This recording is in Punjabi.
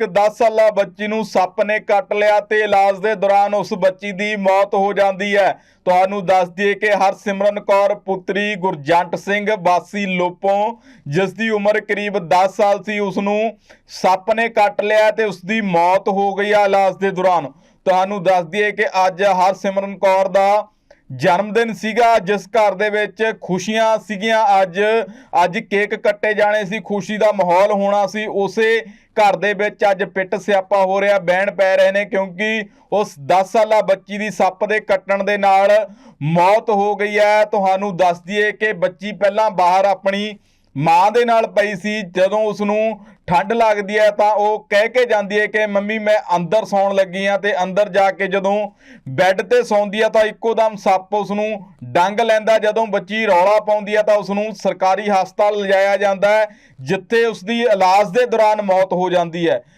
ਇੱਕ 10 ਸਾਲਾ ਬੱਚੀ ਨੂੰ ਸੱਪ ਨੇ ਕੱਟ ਲਿਆ ਤੇ ਇਲਾਜ ਦੇ ਦੌਰਾਨ ਉਸ ਬੱਚੀ ਦੀ ਮੌਤ ਹੋ ਜਾਂਦੀ ਹੈ। ਤੁਹਾਨੂੰ ਦੱਸ ਦਈਏ ਕਿ ਹਰਸਿਮਰਨ ਕੌਰ, ਪੁੱਤਰੀ ਗੁਰਜੰਟ ਸਿੰਘ, ਵਾਸੀ ਲੋਪੋਂ, ਜਿਸ ਦੀ ਉਮਰ ਕਰੀਬ 10 ਸਾਲ ਸੀ, ਉਸ ਨੂੰ ਸੱਪ ਨੇ ਕੱਟ ਲਿਆ ਤੇ ਉਸ ਦੀ ਮੌਤ ਹੋ ਗਈ ਆ ਇਲਾਜ ਦੇ ਦੌਰਾਨ। ਤੁਹਾਨੂੰ ਦੱਸ ਦਈਏ ਕਿ ਅੱਜ ਹਰਸਿਮਰਨ ਕੌਰ ਦਾ ਜਨਮ ਦਿਨ ਸੀਗਾ, ਜਿਸ ਘਰ ਦੇ ਵਿੱਚ ਖੁਸ਼ੀਆਂ ਸੀਗੀਆਂ। ਅੱਜ ਅੱਜ ਕੇਕ ਕੱਟੇ ਜਾਣੇ ਸੀ, ਖੁਸ਼ੀ ਦਾ ਮਾਹੌਲ ਹੋਣਾ ਸੀ। ਉਸੇ ਘਰ ਦੇ ਵਿੱਚ ਅੱਜ ਪਿੱਟ ਸਿਆਪਾ ਹੋ ਰਿਹਾ, ਬਹਿਣ ਪੈ ਰਹੇ ਨੇ, ਕਿਉਂਕਿ ਉਸ 10 ਸਾਲਾ ਬੱਚੀ ਦੀ ਸੱਪ ਦੇ ਕੱਟਣ ਦੇ ਨਾਲ ਮੌਤ ਹੋ ਗਈ ਹੈ। ਤੁਹਾਨੂੰ ਦੱਸ ਦਈਏ ਕਿ ਬੱਚੀ ਪਹਿਲਾਂ ਬਾਹਰ ਆਪਣੀ ਮਾਂ ਦੇ ਨਾਲ ਪਈ ਸੀ, ਜਦੋਂ ਉਸ ਨੂੰ ਠੰਡ ਲੱਗਦੀ ਹੈ ਤਾਂ ਉਹ ਕਹਿ ਕੇ ਜਾਂਦੀ ਹੈ ਕਿ ਮੰਮੀ ਮੈਂ ਅੰਦਰ ਸੌਣ ਲੱਗੀ ਆ ਤੇ ਅੰਦਰ ਜਾ ਕੇ ਜਦੋਂ ਬੈੱਡ ਤੇ ਸੌਂਦੀ ਆ ਤਾਂ ਇੱਕੋ ਦਮ ਸੱਪ ਉਸ ਨੂੰ ਡੰਗ ਲੈਂਦਾ, ਜਦੋਂ ਬੱਚੀ ਰੌਲਾ ਪਾਉਂਦੀ ਆ ਤਾਂ ਉਸ ਨੂੰ ਸਰਕਾਰੀ ਹਸਪਤਾਲ ਲਿਜਾਇਆ ਜਾਂਦਾ ਹੈ, ਜਿੱਥੇ ਉਸ ਦੀ ਇਲਾਜ ਦੇ ਦੌਰਾਨ ਮੌਤ ਹੋ ਜਾਂਦੀ ਹੈ।